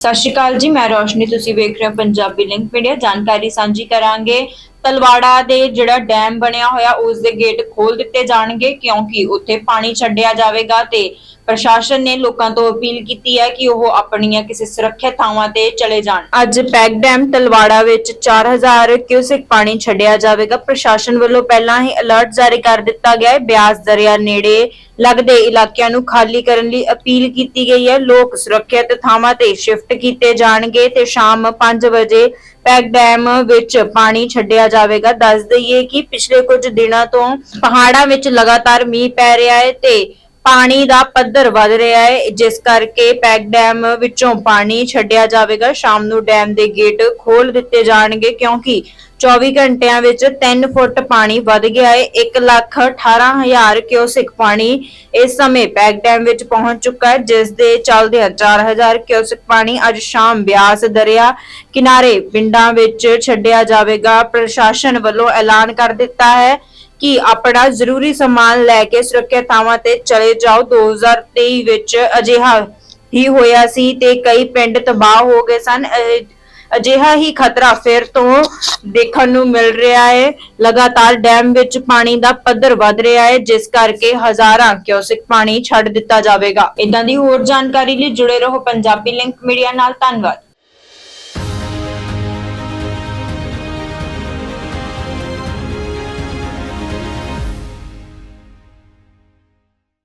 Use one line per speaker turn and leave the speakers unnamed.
ਸਤਿ ਸ਼੍ਰੀ ਅਕਾਲ ਜੀ, ਮੈਂ ਰੋਸ਼ਨੀ, ਤੁਸੀਂ ਵੇਖ ਰਹੇ ਹੋ ਪੰਜਾਬੀ ਲਿੰਕ ਮੀਡੀਆ। ਜਾਣਕਾਰੀ ਸਾਂਝੀ ਕਰਾਂਗੇ। ਤਲਵਾੜਾ ਦੇ ਜਿਹੜਾ ਡੈਮ ਬਣਿਆ ਹੋਇਆ, ਉਸ ਦੇ ਗੇਟ ਖੋਲ ਦਿੱਤੇ ਜਾਣਗੇ, ਕਿਉਂਕਿ ਉੱਥੇ ਪਾਣੀ ਛੱਡਿਆ ਜਾਵੇਗਾ ਤੇ ਪ੍ਰਸ਼ਾਸਨ ਨੇ ਲੋਕਾਂ ਤੋਂ ਅਪੀਲ ਕੀਤੀ ਹੈ ਕਿ ਉਹ ਆਪਣੀਆਂ ਕਿਸੇ ਸੁਰੱਖਿਅਤ ਥਾਵਾਂ ਤੇ ਚਲੇ ਜਾਣ। ਅੱਜ ਪੈਗ ਡੈਮ ਤਲਵਾੜਾ ਵਿੱਚ 4000 ਕਿਊਸਿਕ ਪਾਣੀ ਛੱਡਿਆ ਜਾਵੇਗਾ। ਪ੍ਰਸ਼ਾਸਨ ਵੱਲੋਂ ਪਹਿਲਾਂ ਹੀ ਅਲਰਟ ਜਾਰੀ ਕਰ ਦਿੱਤਾ ਗਿਆ ਹੈ। ਬਿਆਸ ਦਰਿਆ ਨੇੜੇ ਲੱਗਦੇ ਇਲਾਕਿਆਂ ਨੂੰ ਖਾਲੀ ਕਰਨ ਲਈ ਅਪੀਲ ਕੀਤੀ ਗਈ ਹੈ। ਲੋਕ ਸੁਰੱਖਿਅਤ ਥਾਵਾਂ ਤੇ ਸ਼ਿਫਟ ਕੀਤੇ ਜਾਣਗੇ ਤੇ ਸ਼ਾਮ 5 ਵਜੇ ਪੈਕ ਡੈਮ ਵਿੱਚ ਪਾਣੀ ਛੱਡਿਆ ਜਾਵੇਗਾ। ਦੱਸ ਦਈਏ ਕਿ ਪਿਛਲੇ ਕੁਝ ਦਿਨਾਂ ਤੋਂ ਪਹਾੜਾਂ ਵਿੱਚ ਲਗਾਤਾਰ ਮੀਂਹ ਪੈ ਰਿਹਾ ਹੈ ਤੇ ਪਾਣੀ ਦਾ ਪੱਧਰ ਵਧ ਰਿਹਾ ਹੈ, ਜਿਸ ਕਰਕੇ ਪੈਗ ਡੈਮ ਵਿੱਚੋਂ ਪਾਣੀ ਛੱਡਿਆ ਜਾਵੇਗਾ। ਸ਼ਾਮ ਨੂੰ ਡੈਮ ਦੇ ਗੇਟ ਖੋਲ ਦਿੱਤੇ ਜਾਣਗੇ, ਕਿਉਂਕਿ 24 ਘੰਟਿਆਂ ਵਿੱਚ 3 ਫੁੱਟ ਪਾਣੀ ਵਧ ਗਿਆ ਹੈ। 1 ਲੱਖ 18000 ਕਿਊਸਿਕ ਪਾਣੀ ਇਸ ਸਮੇਂ ਪੈਗ ਡੈਮ ਵਿੱਚ ਪਹੁੰਚ ਚੁੱਕਾ ਹੈ, ਜਿਸ ਦੇ ਚੱਲਦਿਆਂ 4000 ਕਿਊਸਿਕ ਪਾਣੀ ਅੱਜ ਸ਼ਾਮ ਬਿਆਸ ਦਰਿਆ ਕਿਨਾਰੇ ਪਿੰਡਾਂ ਵਿੱਚ ਛੱਡਿਆ ਜਾਵੇਗਾ। ਪ੍ਰਸ਼ਾਸਨ ਵੱਲੋਂ ਐਲਾਨ ਕਰ ਦਿੱਤਾ ਹੈ ਕਿ ਆਪਣਾ ਜ਼ਰੂਰੀ ਸਮਾਨ ਲੈ ਕੇ ਸੁਰੱਖਿਅਤ ਥਾਵਾਂ ਤੇ ਚਲੇ ਜਾਓ। 2023 ਵਿੱਚ ਅਜਿਹਾ ਹੀ ਹੋਇਆ ਸੀ ਤੇ ਕਈ ਪਿੰਡ ਤਬਾਹ ਹੋ ਗਏ ਸਨ। ਅਜਿਹਾ ਹੀ ਖਤਰਾ ਫਿਰ ਤੋਂ ਦੇਖਣ ਨੂੰ ਮਿਲ ਰਿਹਾ ਹੈ। ਲਗਾਤਾਰ ਡੈਮ ਵਿੱਚ ਪਾਣੀ ਦਾ ਪੱਧਰ ਵੱਧ ਰਿਹਾ ਹੈ, ਜਿਸ ਕਰਕੇ ਹਜ਼ਾਰਾਂ ਕਿਉਸਿਕ ਪਾਣੀ ਛੱਡ ਦਿੱਤਾ ਜਾਵੇਗਾ। ਇਦਾਂ ਦੀ ਹੋਰ ਜਾਣਕਾਰੀ ਲਈ ਜੁੜੇ ਰਹੋ ਪੰਜਾਬੀ ਲਿੰਕ ਮੀਡੀਆ ਨਾਲ। ਧੰਨਵਾਦ।